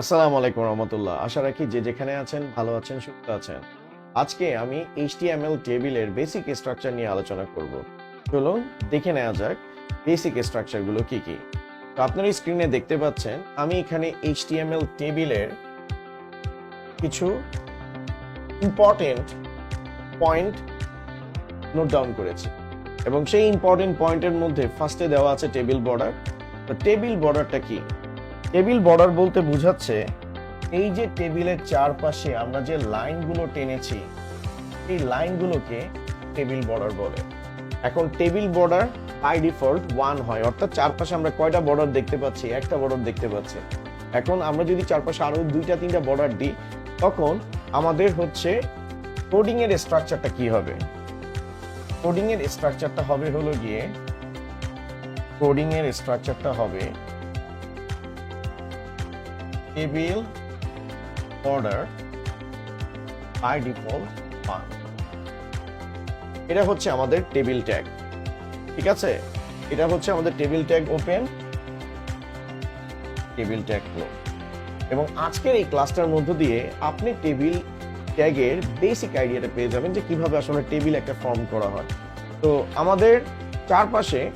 আসসালামু আলাইকুম রহমতুল্লাহ। আশা রাখি যে যেখানে আছেন, ভালো আছেন, সুস্থ আছেন। আজকে আমি এইচটিএমএল টেবিলের বেসিক স্ট্রাকচার নিয়ে আলোচনা করব। চলুন দেখে নেওয়া যাক বেসিক স্ট্রাকচারগুলো কি কি। তো আপনার স্ক্রিনে দেখতে পাচ্ছেন, আমি এখানে এইচটিএমএল টেবিলের কিছু ইম্পর্টেন্ট পয়েন্ট নোট ডাউন করেছি। এবং সেই ইম্পর্টেন্ট পয়েন্টের মধ্যে ফার্স্টে দেওয়া আছে টেবিল বর্ডার তো টেবিল বর্ডারটা কি? টেবিল বর্ডার বলতে বোঝাচ্ছে এই যে টেবিলের চারপাশে আমরা যে লাইনগুলো টেনেছি, এই লাইনগুলোকে টেবিল বর্ডার বলে। এখন table border by default one হয়, অর্থাৎ চারপাশে আমরা কয়টা বর্ডার দেখতে পাচ্ছি? একটা বর্ডার দেখতে পাচ্ছি। এখন আমরা যদি চারপাশে আরও দুইটা, তিনটা বর্ডার দিই, তখন আমাদের হচ্ছে কোডিং এর স্ট্রাকচারটা কি হবে? কোডিং এর স্ট্রাকচারটা হবে হলো গিয়ে কোডিং এর স্ট্রাকচারটা হবে table border by default one এটা হচ্ছে আমাদের টেবিল ট্যাগ ঠিক আছে? এটা হচ্ছে আমাদের table tag open table tag close এবং আজকের এই ক্লাসটার মধ্য দিয়ে আপনি টেবিল ট্যাগের বেসিক আইডিয়াটা পেয়ে যাবেন যে কীভাবে আসলে টেবিল একটা ফর্ম করা হয়। তো আমাদের চারপাশে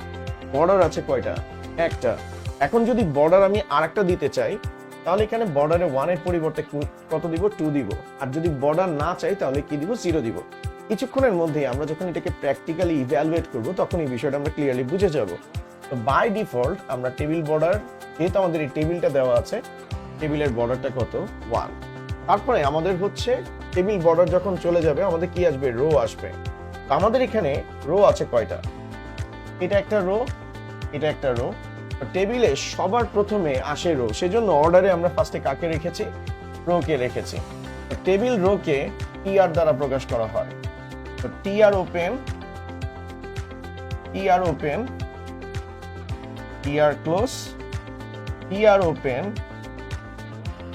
বর্ডার আছে কয়টা? একটা। এখন যদি বর্ডার আমি আরেকটা দিতে চাই তাহলে এখানে বর্ডারে ওয়ানের পরিবর্তে কত দিব? টু দিব। আর যদি বর্ডার না চাই, তাহলে কি দিব? জিরো দিব। কিছুক্ষণের মধ্যে আমরা যখন এটাকে প্র্যাকটিক্যালি ইভ্যালুয়েট করব তখন এই বিষয়টা আমরা ক্লিয়ারলি বুঝে যাব। তো বাই ডিফল্ট আমরা টেবিল বর্ডার যেহেতু আমাদের এই টেবিলটা দেওয়া আছে টেবিলের বর্ডারটা কত? ওয়ান তারপরে আমাদের হচ্ছে টেবিল বর্ডার যখন চলে যাবে, আমাদের কি আসবে? রো আসবে। আমাদের এখানে রো আছে কয়টা? এটা একটা রো এটা একটা রো টেবিলে সবার প্রথমে আসে রো সেজন্য অর্ডারে আমরা ফার্স্টে কাকে রেখেছি? রোকে রেখেছি। টেবিল রোকে টিআর দ্বারা প্রকাশ করা হয়। তো TR open TR open TR close TR open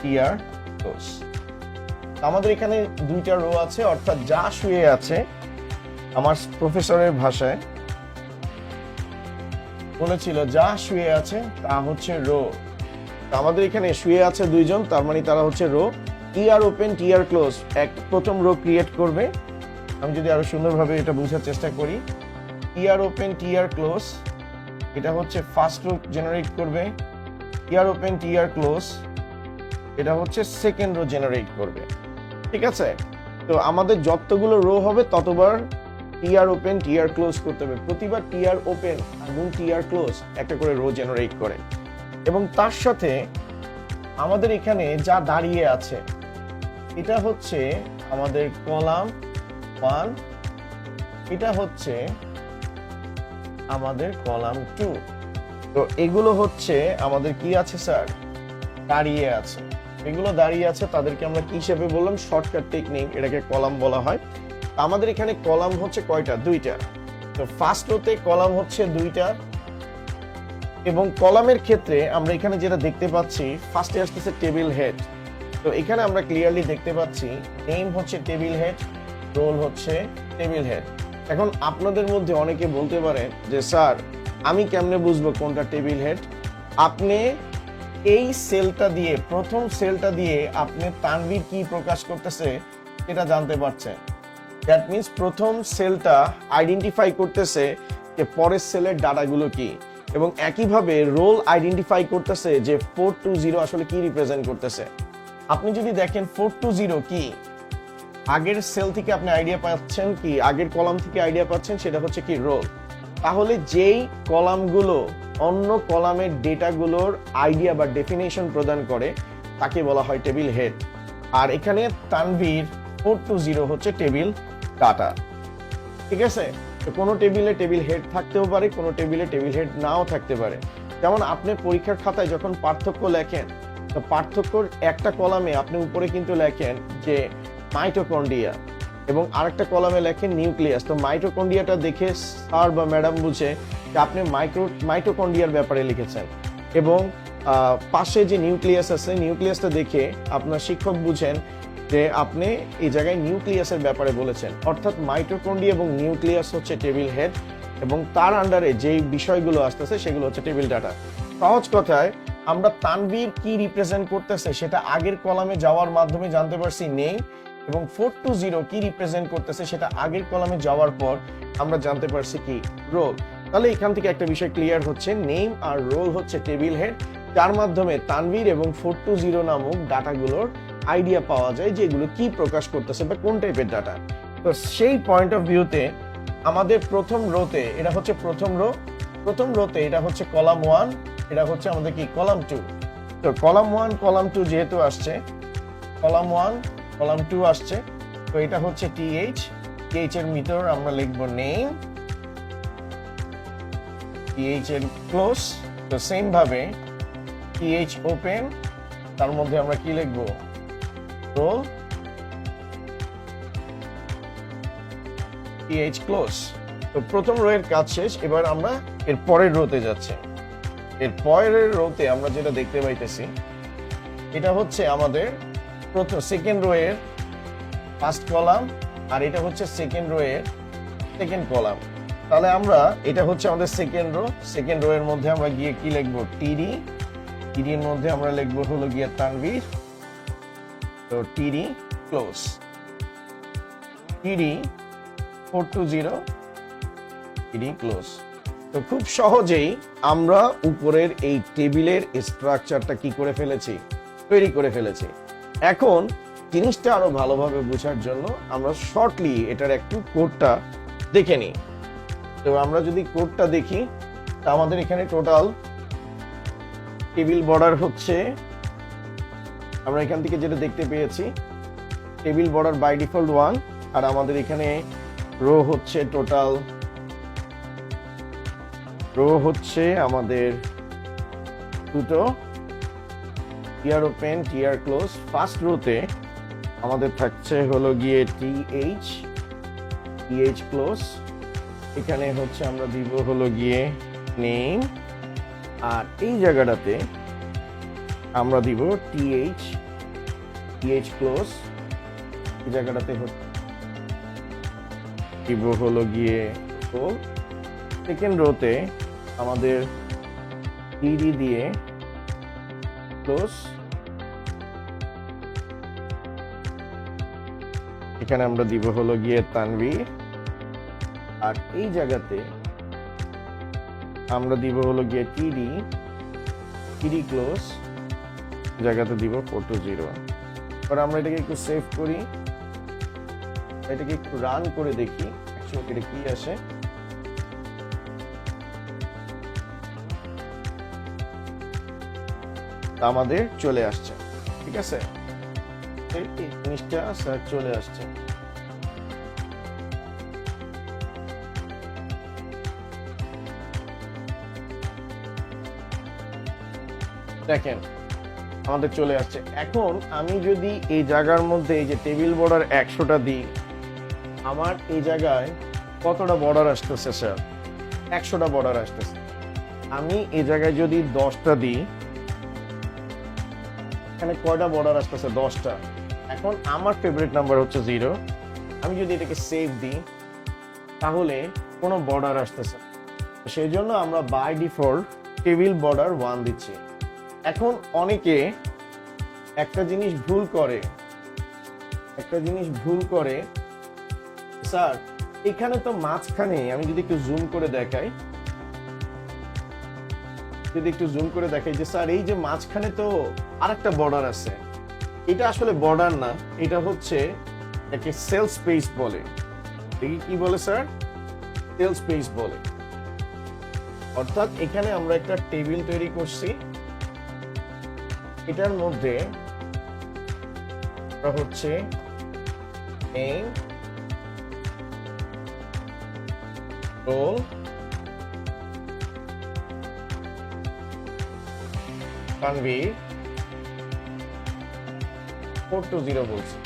TR close আমাদের এখানে দুইটা রো আছে, অর্থাৎ যা শুয়ে আছে, আমার প্রফেসরের ভাষায় বলেছিল, যা শুয়ে আছে তা হচ্ছে রো। আমাদের এখানে শুয়ে আছে দুইজন, তার মানে তারা হচ্ছে row. TR open TR close এক প্রথম রো ক্রিয়েট করবে। আমি যদি আরও সুন্দরভাবে এটা বোঝার চেষ্টা করি। টিআর ওপেন টিআর ক্লোজ এটা হচ্ছে ফার্স্ট রো জেনারেট করবে। টিআর ওপেন টিআর ক্লোজ এটা হচ্ছে সেকেন্ড রো জেনারেট করবে। ঠিক আছে? তো আমাদের যতগুলো রো হবে, ততবার টিআর ওপেন টিআর ক্লোজ করতে হবে। প্রতিবার টিআর ওপেন এবং টিআর ক্লোজ একটা করে রো জেনারেট করে এবং তার সাথে আমাদের এখানে যা দাঁড়িয়ে আছে, এটা হচ্ছে আমাদের কলাম ওয়ান এটা হচ্ছে আমাদের কলাম টু তো এগুলো হচ্ছে আমাদের কি আছে, স্যার? দাঁড়িয়ে আছে। এগুলো দাঁড়িয়ে আছে, তাদেরকে আমরা কি হিসেবে বললাম? শর্টকাট টেকনিক এটাকে কলাম বলা হয়। আমাদের এখানে কলাম হচ্ছে কয়টা? দুইটা। তো ফার্স্ট রোতে কলাম হচ্ছে দুইটা। এবং কলামের ক্ষেত্রে আমরা এখানে যেটা দেখতে পাচ্ছি ফার্স্টে আসতেছে টেবিল হেড তো এখানে আমরা ক্লিয়ারলি দেখতে পাচ্ছি নেম হচ্ছে টেবিল হেড রোল হচ্ছে টেবিল হেড এখন আপনাদের মধ্যে অনেকে বলতে পারেন যে, স্যার, আমি কেমনে বুঝব কোনটা টেবিল হেড আপনি এই সেলটা দিয়ে, প্রথম সেলটা দিয়ে আপনি তানভীর কি প্রকাশ করতেছে, সেটা জানতে পারছেন। দ্যাট মিন্স প্রথম সেলটা আইডেন্টিফাই করতেছে যে পরের সেলের ডাটাগুলো কি। এবং একইভাবে রোল আইডেন্টিফাই করতেছে যে ফোর টু জিরো আসলে কি রিপ্রেজেন্ট করতেছে। আপনি যদি দেখেন ফোর টু জিরো কি, আগের সেল থেকে আপনি আইডিয়া পাচ্ছেন কি, আগের কলাম থেকে আইডিয়া পাচ্ছেন, সেটা হচ্ছে কি রোল তাহলে যেই কলামগুলো অন্য কলামের ডেটাগুলোর আইডিয়া বা ডেফিনেশন প্রদান করে, তাকে বলা হয় টেবিল হেড আর এখানে তানভীর ফোর টু জিরো হচ্ছে টেবিল ডাটা ঠিক আছে? কোনো টেবিলে টেবিল হেড থাকতেও পারে, কোনো টেবিলে টেবিল হেড নাও থাকতে পারে। যেমন আপনি পরীক্ষার খাতায় যখন পার্থক্য লেখেন, তো পার্থক্যর একটা কলামে আপনি উপরে কিন্তু লেখেন যে মাইটোকন্ডিয়া এবং আরেকটা কলামে লেখেন নিউক্লিয়াস। তো মাইটোকন্ডিয়াটা দেখে স্যার বা ম্যাডাম বুঝে যে আপনি মাইক্রো মাইটোকন্ডিয়ার ব্যাপারে লিখেছেন এবং পাশে যে নিউক্লিয়াস আছে, নিউক্লিয়াসটা দেখে আপনার শিক্ষক বুঝেন যে আপনি এই জায়গায় নিউক্লিয়াসের ব্যাপারে বলেছেন, অর্থাৎ মাইটোকন্ড্রিয়া এবং নিউক্লিয়াস হচ্ছে টেবিল হেড এবং তার আন্ডারে যেই বিষয়গুলো আসতেছে সেগুলো হচ্ছে টেবিল ডাটা। সহজ কথায়, আমরা তানভীর কি রিপ্রেজেন্ট করতেছে সেটা আগের কলামে যাওয়ার মাধ্যমে জানতে পারছি নেম এবং ফোর টু জিরো কি রিপ্রেজেন্ট করতেছে সেটা আগের কলামে যাওয়ার পর আমরা জানতে পারছি কি রোল তাহলে এখান থেকে একটা বিষয় ক্লিয়ার হচ্ছে নেম আর রোল হচ্ছে টেবিল হেড। যার মাধ্যমে তানভীর এবং ফোর টু জিরো নামক ডাটাগুলোর আইডিয়া পাওয়া যায় যে এগুলো কি প্রকাশ করতেছে বা কোন টাইপের ডাটা তো সেই পয়েন্ট অফ ভিউতে আমাদের প্রথম রোতে এটা হচ্ছে প্রথম রো প্রথম রোতে এটা হচ্ছে কলাম ওয়ান এটা হচ্ছে আমাদের কি? কলাম টু তো কলাম ওয়ান কলাম টু যেহেতু আসছে কলাম ওয়ান কলাম টু আসছে, তো এটা হচ্ছে টিএইচ টিএইচ এর ভিতর আমরা লিখব নেম টিএইচ এর ক্লোজ তো সেম ভাবে টিএইচ ওপেন তার মধ্যে আমরা কি লিখব? রোল টিএইচ ক্লোজ তো প্রথম রো এর কাজ শেষ, এবার আমরা এর পরের রোতে যাচ্ছি। এর পরের রোতে আমরা যেটা দেখতে পাইতেছি, এটা হচ্ছে আমাদের প্রথম সেকেন্ড রো এর ফার্স্ট কলাম আর এটা হচ্ছে সেকেন্ড রো এর সেকেন্ড কলাম তাহলে আমরা, এটা হচ্ছে আমাদের সেকেন্ড রো সেকেন্ড রো এর মধ্যে আমরা গিয়ে কি লিখব? টিডি টিডি এর মধ্যে আমরা লিখব হলো গিয়ে তানভীর। তো TD close TD four two zero TD close তো খুব সহজেই আমরা উপরের এই টেবিলের স্ট্রাকচারটা কি করে ফেলেছি? তৈরি করে ফেলেছি। এখন, জিনিসটা আরও ভালোভাবে বোঝার জন্য আমরা শর্টলি এটার একটু কোডটা দেখে নিই। তো, আমরা যদি কোডটা দেখি আমাদের এখানে টোটাল টেবিল বর্ডার হচ্ছে আমরা এখান থেকে যেটা দেখতে পেয়েছি, table border by default one, আর আমাদের এখানে রো হচ্ছে টোটাল, রো হচ্ছে আমাদের দুটো TR open TR close, first রোতে আমাদের থাকছে হলো গিয়ে T H T H close, এখানে হচ্ছে আমরা দিব হলো গিয়ে নেম, আর এই জায়গাটাতে আমরা দিব T H T H close এই জায়গাটাতে দিব হলো গিয়ে রোল সেকেন্ড রোতে আমাদের ডিডি দিয়ে ক্লোজ এখানে আমরা দিব হলো গিয়ে তানভীর আর এই জায়গাতে আমরা দিব হলো গিয়ে টিডি টিডি ক্লোজ জায়গাতে দিব ফোর টু জিরো এবার আমরা এটাকে একটু সেভ করি। এটাকে একটু রান করে দেখি এটা কি আসে? আমাদের চলে আসছে, ঠিক আছে? জিনিসটা স্যার চলে আসছে। দেখেন আমাদের চলে আসছে। এখন আমি যদি এই জায়গার মধ্যে এই যে টেবিল বর্ডার একশোটা দিই, আমার এই জায়গায় কতটা বর্ডার আসতেছে, স্যার? একশোটা বর্ডার আসতেছে। আমি এই জায়গায় যদি দশটা দিই, এখানে কয়টা বর্ডার আসতেছে? দশটা। এখন আমার ফেভারিট নাম্বার হচ্ছে জিরো আমি যদি এটাকে সেভ দিই, তাহলে কোনো বর্ডার আসতেছে সেই জন্য আমরা by default table border one দিচ্ছি। এখন অনেকে একটা জিনিস ভুল করে, একটা জিনিস ভুল করে। স্যার, এখানে তো মাঝখানে আমি যদি একটু জুম করে দেখাই, যদি একটু জুম করে দেখাই যে, স্যার, এই যে মাঝখানে তো আরেকটা বর্ডার আছে। এটা আসলে বর্ডার না, এটা হচ্ছে একে সেল স্পেস বলে। দেখি কি বলে, স্যার? সেল স্পেস বলে। অর্থাৎ এখানে আমরা একটা টেবিল তৈরি করছি। এটার মধ্যে হচ্ছে তানভীর ফোর টু বলছে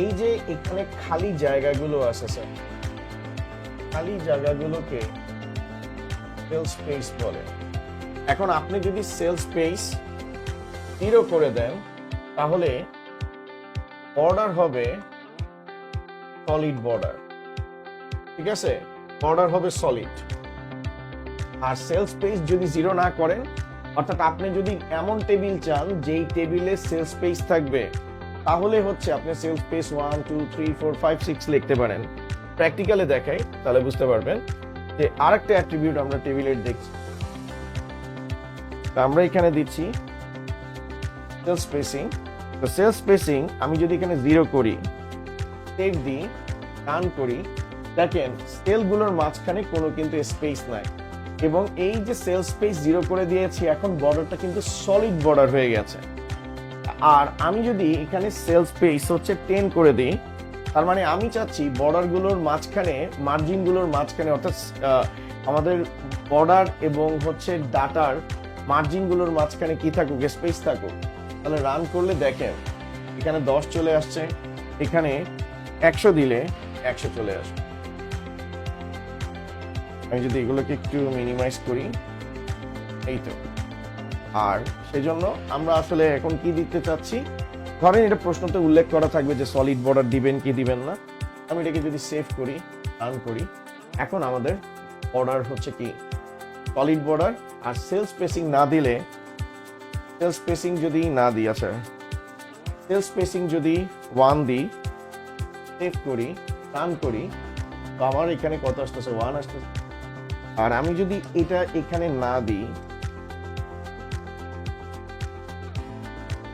এই যে এখানে খালি জায়গাগুলো আছে স্যার খালি জায়গাগুলোকে সেল স্পেস বলে। এখন আপনি যদি সেলস স্পেস জিরো করে দেন, তাহলে বর্ডার হবে সলিড বর্ডার ঠিক আছে? বর্ডার হবে সলিড আর সেল স্পেস যদি জিরো না করেন, অর্থাৎ আপনি যদি এমন টেবিল চান, যেই টেবিলে সেল স্পেস থাকবে, তাহলে হচ্ছে আপনি cell space one two three four five six লিখতে পারেন। প্র্যাকটিক্যালে দেখাই, তাহলে বুঝতে পারবেন যে আরেকটা অ্যাট্রিবিউট আমরা টেবিলের দেখছি। আমরা এখানে দিচ্ছি সেল স্পেসিং তো সেল স্পেসিং আমি যদি এখানে জিরো করি সেভ দিই রান করি, দেখেন সেলগুলোর মাঝখানে কোনো কিন্তু স্পেস নাই। এবং এই যে সেল স্পেস জিরো করে দিয়েছি, এখন বর্ডারটা কিন্তু সলিড বর্ডার হয়ে গেছে। আর আমি যদি এখানে সেল স্পেস হচ্ছে টেন করে দিই, তার মানে আমি চাচ্ছি বর্ডারগুলোর মাঝখানে মার্জিনগুলোর মাঝখানে, অর্থাৎ আমাদের বর্ডার এবং হচ্ছে ডাটার মার্জিনগুলোর মাঝখানে কি থাকুক স্পেস থাকুক তাহলে রান করলে দেখেন, এখানে দশ চলে আসছে, এখানে একশো দিলে একশো চলে আসবে। আমি যদি এগুলোকে একটু মিনিমাইজ করি এই তো আর সেজন্য আমরা আসলে এখন কি দিতে চাচ্ছি? ধরেন এটা প্রশ্নতে উল্লেখ করা থাকবে যে সলিড বর্ডার দিবেন কি দিবেন না। আমি এটাকে যদি সেভ করি রান করি, এখন আমাদের অর্ডার হচ্ছে কি? সলিড বর্ডার আর সেল স্পেসিং না দিলে সেল স্পেসিং যদি না দিই আচ্ছা সেল স্পেসিং যদি ওয়ান দিই সেভ করি রান করি, তো আমার এখানে কত আসতেছে? ওয়ান আসতেছে। আর আমি যদি এটা এখানে না দিই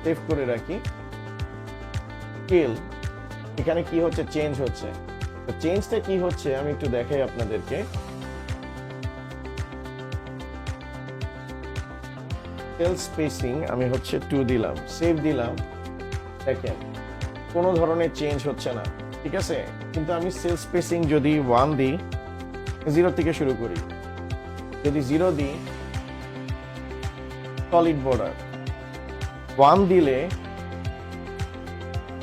সেভ করে রাখি স্কেল এখানে কি হচ্ছে? চেঞ্জ হচ্ছে। চেঞ্জটা কি হচ্ছে? আমি একটু দেখাই আপনাদেরকে। সেল স্পেসিং আমি হচ্ছে টু দিলাম সেভ দিলাম। দেখেন, কোনো ধরনের চেঞ্জ হচ্ছে না, ঠিক আছে? কিন্তু আমি সেল স্পেসিং যদি ওয়ান দিই জিরো থেকে শুরু করি। যদি জিরো দিই সলিড বর্ডার ওয়ান দিলে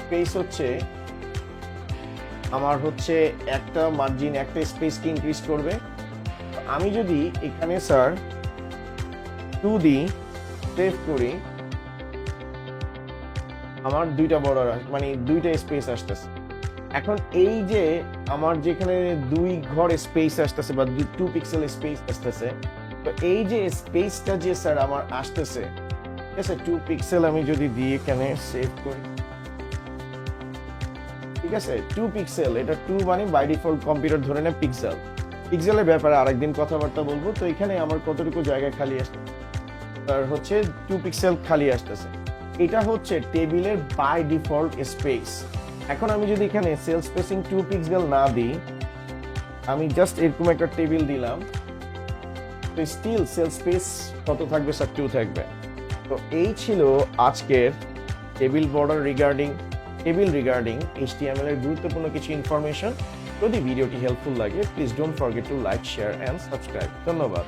স্পেস হচ্ছে, আমার হচ্ছে একটা মার্জিন একটা স্পেসকে ইনক্রিজ করবে। আমি যদি এখানে স্যার টু দিই সেভ করি, আমার দুইটা বর্ডার মানে দুইটা স্পেস আসতেছে। এখন এই যে আমার যেখানে দুই ঘর স্পেস আসতেছে বা টু পিক্সেল স্পেস আসতেছে, তো এই যে স্পেসটা যে স্যার আমার আসতেছে, ঠিক আছে টু পিক্সেল আমি যদি দিয়ে এখানে সেভ করি, ঠিক আছে টু পিক্সেল এটা টু মানে বাই ডিফল্ট কম্পিউটার ধরে নেয় পিক্সেল পিক্সেলের ব্যাপারে আরেকদিন কথাবার্তা বলব, তো এখানে আমার কতটুকু জায়গা খালি আসছে হচ্ছে টু পিক্সেল খালি আসতেছে। এটা হচ্ছে টেবিলের বাই ডিফল্ট স্পেস এখন আমি যদি এখানে সেল স্পেসিং টু পিক্সেল না দিই, আমি জাস্ট এরকম একটা টেবিল দিলাম, তো স্টিল সেল স্পেস কত থাকবে স্যার টু থাকবে। তো এই ছিল আজকের table border regarding table regarding HTML এর গুরুত্বপূর্ণ কিছু ইনফরমেশন যদি ভিডিওটি হেল্পফুল লাগে please don't forget to like share and subscribe ধন্যবাদ।